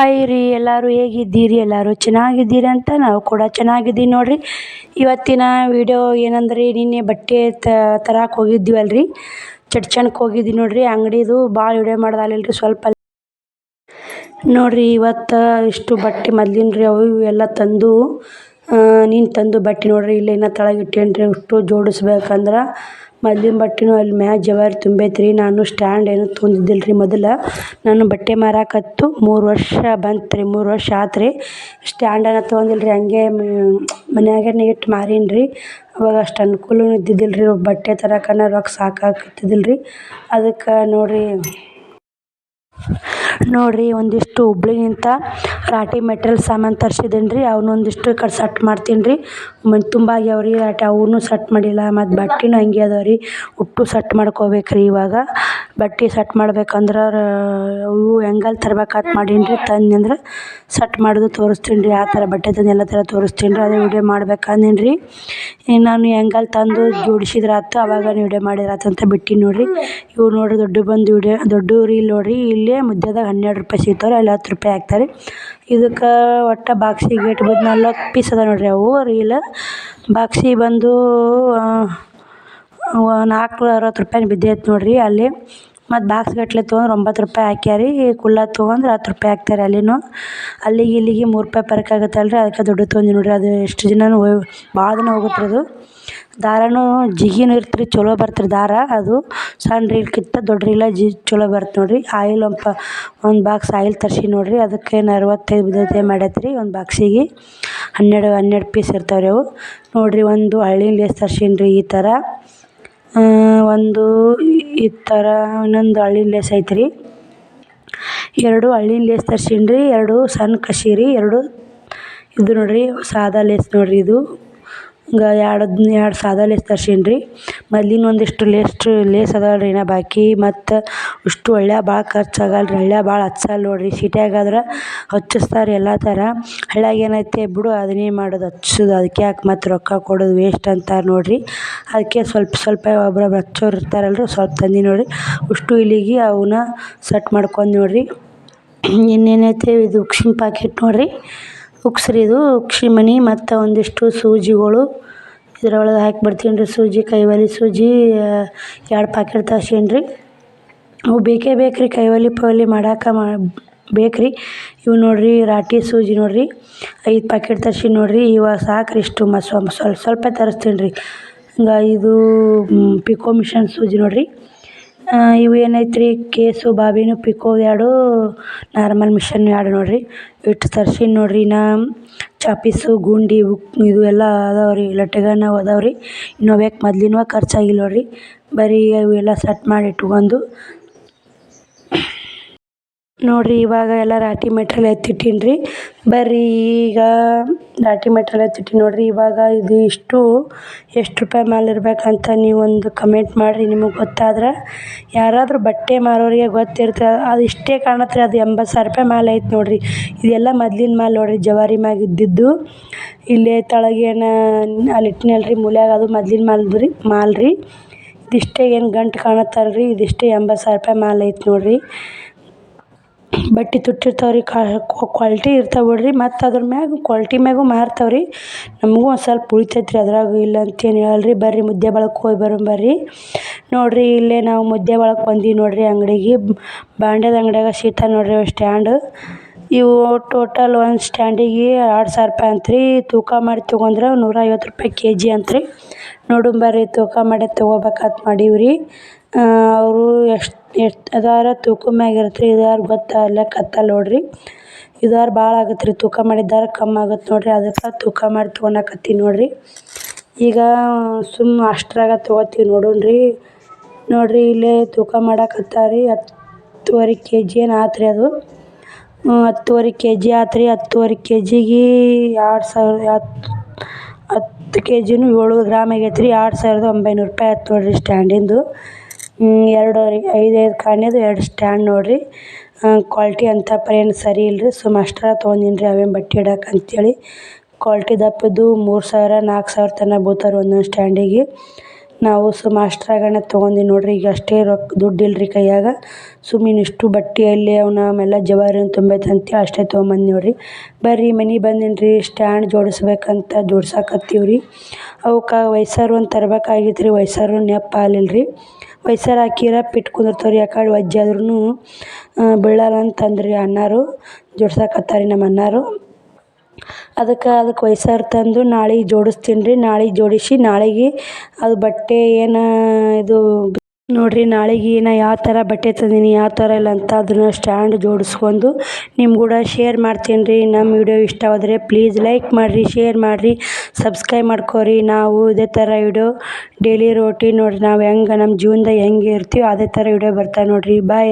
Hi ರೀ, ಎಲ್ಲರೂ ಹೇಗಿದ್ದೀರಿ? ಎಲ್ಲರೂ ಚೆನ್ನಾಗಿದ್ದೀರಿ ಅಂತ ನಾವು ಕೂಡ ಚೆನ್ನಾಗಿದ್ದೀವಿ ನೋಡಿರಿ. ಇವತ್ತಿನ ವಿಡಿಯೋ ಏನಂದ್ರೆ ನಿನ್ನೆ ಬಟ್ಟೆ ತರಕ್ಕೆ ಹೋಗಿದ್ದೀವಲ್ಲ ರೀ ಚಡ್ಚಣಕ್ಕೆ ಹೋಗಿದ್ದೀವಿ ನೋಡಿರಿ. ಅಂಗಡಿದು ಭಾಳ ವಿಡಿಯೋ ರೀ ಸ್ವಲ್ಪ. ನೋಡಿರಿ, ಇವತ್ತು ಇಷ್ಟು ಬಟ್ಟೆ ಮೊದ್ಲಿನ ರೀ ಅವು ಇವು ಎಲ್ಲ ತಂದು ನೀನು ತಂದು ಬಟ್ಟೆ ನೋಡಿರಿ ಇಲ್ಲೇ ಇನ್ನು ತೆಳಗೆ ಇಟ್ಟೇನಿ ರೀ ಅಷ್ಟು ಜೋಡಿಸ್ಬೇಕಂದ್ರೆ. ಮೊದ್ಲಿನ ಬಟ್ಟೆನೂ ಅಲ್ಲಿ ಮ್ಯಾಲ ಜವಾರಿ ತುಂಬೈತ್ರಿ. ನಾನು ಸ್ಟ್ಯಾಂಡ್ ಏನು ತೊಂದಿದ್ದಿಲ್ಲ ರೀ ಮೊದಲು. ನಾನು ಬಟ್ಟೆ ಮಾರಕತ್ತು ಮೂರು ವರ್ಷ ಬಂತು ರೀ ಮೂರು ವರ್ಷ ಆತು ರೀ ಸ್ಟ್ಯಾಂಡ್ ಏನೂ ತೊಗೊಂಡಿಲ್ಲ ರೀ ಹಂಗೆ ಮನ್ಯಾಗೇನೆ ಇಟ್ಟು ಮಾರೀನಿ ರೀ ಅವಾಗ ಅಷ್ಟು ಅನುಕೂಲನೂ ಇದ್ದಿದ್ದಿಲ್ಲ ರೀ ಬಟ್ಟೆ ತರಕನ ರೊಕ್ಕ ಸಾಕಾಗ್ತಿದ್ದಿಲ್ಲ ರೀ ಅದಕ್ಕೆ ನೋಡಿರಿ ನೋಡಿರಿ, ಒಂದಿಷ್ಟು ಹುಬ್ಳಿನಿಂದ ರಾಟಿ ಮೆಟೀರಿಯಲ್ ಸಾಮಾನು ತರ್ಸಿದ್ದೀನಿ ರೀ ಅವನ್ನೊಂದಿಷ್ಟು ಒಂದಿಷ್ಟು ಕಡೆ ಸೆಟ್ ಮಾಡ್ತೀನಿ ರೀ ಮನೆ ತುಂಬ ಆಗ್ಯಾವ ರೀ ರಾಟಿ ಅವನ್ನೂ ಸೆಟ್ ಮಾಡಿಲ್ಲ, ಮತ್ತು ಬಟ್ಟೆನೂ ಹಂಗೆ ಅದಾವ ರೀ ಉಟ್ಟು ಸೆಟ್ ಮಾಡ್ಕೊಬೇಕು ರೀ ಇವಾಗ. ಬಟ್ಟೆ ಸೆಟ್ ಮಾಡ್ಬೇಕಂದ್ರೆ ಅವು ಹೆಂಗಲ್ ತರ್ಬೇಕಾತು ಮಾಡೀನಿ ರೀ ತಂದ್ನಿ ಅಂದ್ರೆ ಸೆಟ್ ಮಾಡೋದು ತೋರಿಸ್ತೀನಿ ರೀ ಯಾವ ಥರ ಬಟ್ಟೆ ತಂದು ಎಲ್ಲ ಥರ ತೋರಿಸ್ತೀನಿ ರೀ ಅದೇ ವಿಡಿಯೋ ಮಾಡ್ಬೇಕು ಅಂದೀನಿ ರೀ ನಾನು ಹೆಂಗಲ್ ತಂದು ಜೋಡಿಸಿದ್ರೆ ಆಯ್ತು ಅವಾಗ ವಿಡಿಯೋ ಮಾಡಿದ್ರೆ ಆಯ್ತು ಅಂತ ಬಿಟ್ಟೀನಿ ನೋಡಿರಿ. ಇವು ನೋಡಿರಿ ದೊಡ್ಡ ಬಂದು ವಿಡಿಯೋ ದೊಡ್ಡವು ರೀಲ್ ನೋಡಿರಿ, ಇಲ್ಲೇ ಮುದ್ದೆದಾಗ ಹನ್ನೆರಡು ರೂಪಾಯಿ ಸಿಗ್ತಾವೆ ಅಲ್ಲಿ ಹತ್ತು ರೂಪಾಯಿ ಹಾಕ್ತಾರೆ. ಇದಕ್ಕೆ ಒಟ್ಟು ಬಾಕ್ಸಿಗೆ ಗೇಟ್ ಬಂದು ನಾಲ್ಕು ಪೀಸ್ ಅದ ನೋಡಿರಿ ಅವು, ರೀಲ್. ಬಾಕ್ಸಿ ಬಂದು ನಾಲ್ಕು ಅರವತ್ತು ರೂಪಾಯಿ ಬಿದ್ದೈತೆ ನೋಡಿರಿ ಅಲ್ಲಿ. ಮತ್ತು ಬಾಕ್ಸ್ ಗಟ್ಟಲೆ ತೊಗೊಂಡ್ರೆ ಒಂಬತ್ತು ರೂಪಾಯಿ ಹಾಕ್ಯಾರ. ಕುಲ್ಲ ತೊಗೊಂಡ್ರೆ ಹತ್ತು ರೂಪಾಯಿ ಹಾಕ್ತಾರೆ ಅಲ್ಲಿಯೂ ಅಲ್ಲಿಗೆ ಇಲ್ಲಿಗೆ ಮೂರು ರೂಪಾಯಿ ಫರಕ್ ಆಗುತ್ತಲ್ಲ ರೀ ಅದಕ್ಕೆ ದುಡ್ಡು ತೊಗೊಂಡು ನೋಡಿರಿ ಅದು ಎಷ್ಟು ದಿನನೂ ಭಾಳ ದಿನ ಹೋಗುತ್ತೆ ಅದು. ದಾರನೂ ಜಿಗಿನೂ ಇರ್ತೆ ರೀ ಚಲೋ ಬರ್ತೆ ರೀ ದಾರ ಅದು. ಸಣ್ಣ ರೀಲ್ಕಿಂತ ದೊಡ್ಡ ರೀಲ ಜಿ ಚಲೋ ಬರುತ್ತೆ ನೋಡಿರಿ. ಆಯಿಲ್ ಒಂದು ಪ ಒಂದು ಬಾಕ್ಸ್ ಆಯಿಲ್ ತರ್ಸೀನಿ ನೋಡಿರಿ. ಅದಕ್ಕೇನು ಅರವತ್ತೈದು ಬಿದ್ದೈತೆ ಮಾಡೈತೆ ರೀ ಒಂದು ಬಾಕ್ಸಿಗೆ ಹನ್ನೆರಡು ಹನ್ನೆರಡು ಪೀಸ್ ಇರ್ತಾವೆ ರೀ ಅವು. ನೋಡಿರಿ ಒಂದು ಹಳ್ಳಿ ಲೇಸ್ ತರ್ಸೀನಿ ರೀ ಈ ಥರ ಒಂದು ಈ ಥರ ಇನ್ನೊಂದು ಹಳ್ಳಿ ಲೇಸ್ ಐತೆ ರೀ ಎರಡು ಹಳ್ಳಿ ಲೇಸ್ ತರ್ಸೀನಿ ಎರಡು ಸಣ್ಣ ಕಸೀರಿ ಎರಡು ಇದು ನೋಡಿರಿ, ಸಾದಾ ಲೇಸ್ ನೋಡಿರಿ ಇದು. ಎರಡು ಎರಡು ಸಾದಾ ಲೇಸ್ ತರ್ಸೀನಿ ಮೊದ್ಲಿನ ಒಂದಿಷ್ಟು ಲೇಸ್ಟು ಲೇಸ್ ಅದಾವ ರೀ ಇನ್ನೂ ಬಾಕಿ. ಮತ್ತು ಅಷ್ಟು ಹಳ್ಯಾಗ ಭಾಳ ಖರ್ಚು ಆಗಲ್ಲ ರೀ ಹಳ್ಯಾಗ ಭಾಳ ಹಚ್ಚಲ್ಲ ನೋಡಿರಿ. ಸಿಟ್ಯಾಗಾದ್ರೆ ಹಚ್ಚಿಸ್ತಾರೆ ಎಲ್ಲ ಥರ. ಹಳ್ಳ್ಯಾಗ ಏನೈತೆ ಬಿಡು, ಅದನ್ನೇ ಮಾಡೋದು ಹಚ್ಚೋದು. ಅದಕ್ಕೆ ಯಾಕೆ ಮತ್ತು ರೊಕ್ಕ ಕೊಡೋದು ವೇಸ್ಟ್ ಅಂತಾರೆ ನೋಡಿರಿ. ಅದಕ್ಕೆ ಸ್ವಲ್ಪ ಸ್ವಲ್ಪ ಒಬ್ರೊಬ್ರು ಹಚ್ಚೋರು ಇರ್ತಾರಲ್ಲ ಸ್ವಲ್ಪ ತಂದಿ ನೋಡಿರಿ. ಅಷ್ಟು ಇಲ್ಲಿಗೆ ಅವನ್ನ ಸೆಟ್ ಮಾಡ್ಕೊಂಡು ನೋಡಿರಿ. ಇನ್ನೇನೈತೆ ಇದು ಉಕ್ಸಿನ ಪಾಕಿಟ್ ನೋಡಿರಿ. ಉಕ್ಸ್ ರೀ ಇದು ಉಕ್ಸಿ ಮಣಿ ಮತ್ತು ಒಂದಿಷ್ಟು ಸೂಜಿಗಳು. ಇದ್ರೊಳಗೆ ಹಾಕಿ ಬಿಡ್ತೀನಿ ರೀ ಸೂಜಿ, ಕೈವಲಿ ಸೂಜಿ ಎರಡು ಪಾಕೆಟ್ ತರ್ಸೀನಿ ರೀ. ಅವು ಬೇಕೇ ಬೇಕು ರೀ, ಕೈವಲಿ, ಪೈವಲಿ ಮಾಡಕ್ಕೆ ಮಾ, ಬೇಕು ರೀ. ಇವು ನೋಡಿರಿ ರಾಟಿ ಸೂಜಿ ನೋಡಿರಿ. ಐದು ಪ್ಯಾಕೆಟ್ ತರ್ಸೀನಿ ನೋಡಿರಿ. ಇವಾಗ ಸಾಕು ರೀ ಇಷ್ಟು ಮತ್ತು ಸ್ವಲ್ಪ ಸ್ವಲ್ಪ ತರಿಸ್ತೀನಿ ರೀ. ಹಿಂಗೆ ಇದು ಪಿಕೋ ಮಿಷನ್ ಸೂಜಿ ನೋಡಿರಿ. ಇವು ಏನೈತೆ ರೀ, ಕೇಸು ಬಾಬಿನು ಪಿಕೋ ಎರಡು ನಾರ್ಮಲ್ ಮಿಷನ್ ಎರಡು ನೋಡಿರಿ. ಇಷ್ಟು ತರ್ಸೀನಿ ನೋಡಿರಿ ಇನ್ನು ಚಾಪೀಸು, ಗುಂಡಿ ಇದು ಎಲ್ಲ ಅದಾವೆ ರೀ ಲಟ್ಟಗನ ಅದಾವೆ ರೀ ಇನ್ನು ಅವ್ಯಾಕೆ ಮೊದ್ಲಿನವು ಖರ್ಚಾಗಿಲ್ಲ ನೋಡಿರಿ. ಬರೀ ಅವೆಲ್ಲ ಸೆಟ್ ಮಾಡಿ ಇಟ್ಕೊಂಡು ನೋಡಿರಿ ಇವಾಗ ಎಲ್ಲ ರಾಟಿ ಮೆಟ್ರಿಯಲ್ ಎತ್ತಿಟ್ಟೀನಿ ರೀ ಬರ್ರಿ ಈಗ ರಾಟಿ ಮೆಟ್ರಿಯಲ್ ಎತ್ತಿಟ್ಟೀನಿ ನೋಡಿರಿ. ಇವಾಗ ಇದು ಇಷ್ಟು, ಎಷ್ಟು ರೂಪಾಯಿ ಮ್ಯಾಲೆ ಇರಬೇಕಂತ ನೀವು ಒಂದು ಕಮೆಂಟ್ ಮಾಡಿರಿ ನಿಮಗೆ ಗೊತ್ತಾದ್ರೆ. ಯಾರಾದರೂ ಬಟ್ಟೆ ಮಾರೋರಿಗೆ ಗೊತ್ತಿರ್ತದೆ ಅದು ಇಷ್ಟೇ ಕಾಣತ್ತೆ ಅದು ಎಂಬತ್ತು ಸಾವಿರ ರೂಪಾಯಿ ಮ್ಯಾಲೆ ಐತೆ ನೋಡಿರಿ. ಇದೆಲ್ಲ ಮೊದ್ಲಿನ ಮಾಲ್ ನೋಡಿರಿ, ಜವಾರಿ ಮ್ಯಾಗ ಇದ್ದಿದ್ದು. ಇಲ್ಲೇ ತಳಗೇನು ಅಲ್ಲಿ ಇಟ್ಟಿನಲ್ಲ ರೀ ಮೂಲ್ಯಾಗ ಅದು ಮೊದ್ಲಿನ ಮಾಲ್ದು ರೀ ಮಾಲ್ ರೀ. ಇದಿಷ್ಟೇ ಏನು ಗಂಟು ಕಾಣತ್ತಲ್ಲ ರೀ ಇದಿಷ್ಟೇ ಎಂಬತ್ತು ಸಾವಿರ ರೂಪಾಯಿ ಮ್ಯಾಲೆ ಐತೆ ನೋಡಿರಿ. ಬಟ್ಟೆ ತುಟ್ಟಿ ಇರ್ತಾವೆ ರೀ ಕ್ವಾಲ್ಟಿ ಇರ್ತಾವೆ ಬಿಡ್ರಿ. ಮತ್ತು ಅದ್ರ ಮ್ಯಾಗ ಕ್ವಾಲ್ಟಿ ಮ್ಯಾಗೂ ಮಾರ್ತಾವೆ ರೀ ನಮಗೂ ಒಂದು ಸ್ವಲ್ಪ ಉಳಿತೈತೆ ರೀ ಅದ್ರಾಗ ಇಲ್ಲ ಅಂತೇನು ಹೇಳಲ್ಲ ರೀ ಬರ್ರಿ ಮುದ್ದೆ ಬಳಕ್ಕೆ ಹೋಗಿ ಬರೋಣ ಬರ್ರಿ. ನೋಡಿರಿ ಇಲ್ಲೇ ನಾವು ಮುದ್ದೆ ಬಳಕ್ಕೆ ಬಂದೀವಿ ನೋಡಿರಿ ಅಂಗಡಿಗೆ. ಬಾಂಡೆದ ಅಂಗಡಿಯಾಗ ಸಿಗ್ತಾವೆ ನೋಡಿರಿ ಅವು ಸ್ಟ್ಯಾಂಡು ಇವು ಟೋಟಲ್ ಒಂದು ಸ್ಟ್ಯಾಂಡಿಗೆ ಎರಡು ಸಾವಿರ ರೂಪಾಯಿ ಅಂತ ರೀ ತೂಕ ಮಾಡಿ ತೊಗೊಂಡ್ರೆ ನೂರ ಐವತ್ತು ರೂಪಾಯಿ ಕೆ ಜಿ ಅಂತ ರೀ ನೋಡೋಣ ಬರ್ರಿ, ತೂಕ ಮಾಡಿ ತೊಗೋಬೇಕಂತ ಮಾಡೀವಿ ರೀ ಅವರು ಎಷ್ಟು ಎಷ್ಟು ಅದಾರ, ತೂಕ ಮ್ಯಾಗ ಇರುತ್ತೆ ರೀ ಇದಾರು ಗೊತ್ತಾ? ಲೆಕ್ಕ ನೋಡ್ರಿ. ಇದಾರು ಭಾಳ ಆಗತ್ತೆ ರೀ ತೂಕ ಮಾಡಿದ್ದಾರೆ ಕಮ್ಮಿ ಆಗುತ್ತೆ ನೋಡಿರಿ. ಅದಕ್ಕೆ ತೂಕ ಮಾಡಿ ತೊಗೊಳಕತ್ತೀನಿ ನೋಡಿರಿ. ಈಗ ಸುಮ್ಮ ಅಷ್ಟರಾಗ ತೊಗೋತೀವಿ ನೋಡೋಣ ರೀ ನೋಡಿರಿ, ಇಲ್ಲೇ ತೂಕ ಮಾಡಕತ್ತಾರ. ಹತ್ತುವರೆ ಕೆ ಜಿ ಏನು ಆತ್ರಿ ಅದು. ಹತ್ತುವರೆ ಕೆ ಜಿ ಆತು ರೀ ಹತ್ತುವರೆ ಕೆ ಜಿಗೆ ಎರಡು ಸಾವಿರ ಹತ್ತು ಹತ್ತು ಕೆ ಜಿನು ಏಳ್ನೂರು ಗ್ರಾಮ್ ಆಗೈತೆ ರೀ ಎರಡು ಸಾವಿರದ ಒಂಬೈನೂರು ರೂಪಾಯಿ ಆಯ್ತು ನೋಡಿರಿ ಸ್ಟ್ಯಾಂಡಿಂದು ಎರಡು ಐದು ಐದು ಎರಡು ಸ್ಟ್ಯಾಂಡ್ ನೋಡಿರಿ. ಕ್ವಾಲ್ಟಿ ಅಂತ ಪರಿ ಏನು ಸರಿ ಇಲ್ಲ ರೀ ಸುಮ್ಮ ಅಷ್ಟರ ತೊಗೊಂದೀನಿ ರೀ ಅವೇನು ಬಟ್ಟೆ ಇಡಕ್ಕೆ ಅಂತೇಳಿ. ಕ್ವಾಲ್ಟಿ ದಪ್ಪದ್ದು ಮೂರು ಸಾವಿರ ನಾಲ್ಕು ಸಾವಿರ ತನಕ ಬೀಳ್ತಾವೆ ರೀ ಒಂದೊಂದು ಸ್ಟ್ಯಾಂಡಿಗೆ ನಾವು ಸುಮ್ಮ ಅಷ್ಟ್ರಾಗನ ತೊಗೊಂಡ್ವಿ ನೋಡ್ರಿ, ಈಗ ಅಷ್ಟೇ ರೊಕ್ಕ ದುಡ್ಡು ಇಲ್ರಿ ಕೈಯಾಗ. ಸುಮ್ಮಿನ ಇಷ್ಟು ಬಟ್ಟೆಯಲ್ಲಿ ಅವನ್ನ ಆಮೇಲೆ ಜವಾರಿ ತುಂಬೈತೆ ಅಂತೇಳಿ ಅಷ್ಟೇ ತೊಗೊಂಬಂದು ನೋಡ್ರಿ. ಬರ್ರಿ, ಮನೆ ಬಂದೀನಿ ರೀ ಸ್ಟ್ಯಾಂಡ್ ಜೋಡಿಸ್ಬೇಕಂತ ಜೋಡ್ಸಾಕತ್ತೀವಿ ರೀ ಅವಕ್ಕೆ ವೈಸರ್ ಒಂದು ತರಬೇಕಾಗಿತ್ತು ರೀ ವೈಸರು ನೆಪ್ಪ ಆಗ್ಲಿಲ್ಲ ರೀ ವೈಸರ್ ಹಾಕಿರ ಪಿಟ್ ಕುಂದಿರ್ತಾವೆ ರೀ ಆದ್ರೂ ಬೀಳಲ್ಲ ಅಂತಂದ್ರಿ ಅಣ್ಣಾರು. ಜೋಡ್ಸಕತ್ತಾರೆ ನಮ್ಮ ಅಣ್ಣಾರು ಅದಕ್ಕೆ ಅದಕ್ಕೆ ವೈಸರ್ ತಂದು ನಾಳೆಗೆ ಜೋಡಿಸ್ತೀನಿ ರೀ. ನಾಳೆಗೆ ಜೋಡಿಸಿ ನಾಳೆಗೆ ಅದು ಬಟ್ಟೆ ಏನು ಇದು ನೋಡಿರಿ ನಾಳೆಗೆ ನಾ ಯಾವ ಥರ ಬಟ್ಟೆ ತಂದೀನಿ, ಯಾವ ಥರ ಇಲ್ಲ ಅಂತ ಅದನ್ನು ಸ್ಟ್ಯಾಂಡ್ ಜೋಡಿಸ್ಕೊಂಡು ನಿಮ್ಮ ಕೂಡ ಶೇರ್ ಮಾಡ್ತೀನಿ ರೀ. ನಮ್ಮ ವಿಡಿಯೋ ಇಷ್ಟ ಆದರೆ ಪ್ಲೀಸ್ ಲೈಕ್ ಮಾಡಿರಿ ಶೇರ್ ಮಾಡಿರಿ ಸಬ್ಸ್ಕ್ರೈಬ್ ಮಾಡ್ಕೋರಿ. ನಾವು ಇದೇ ಥರ ವಿಡಿಯೋ ಡೈಲಿ ರೋಟೀನ್ ನೋಡಿರಿ. ನಾವು ಹೆಂಗೆ ನಮ್ಮ ಜೀವನ್ದಾಗ ಹೆಂಗೆ ಇರ್ತೀವಿ ಅದೇ ಥರ ವಿಡಿಯೋ ಬರ್ತಾವೆ ನೋಡಿರಿ. ಬಾಯ್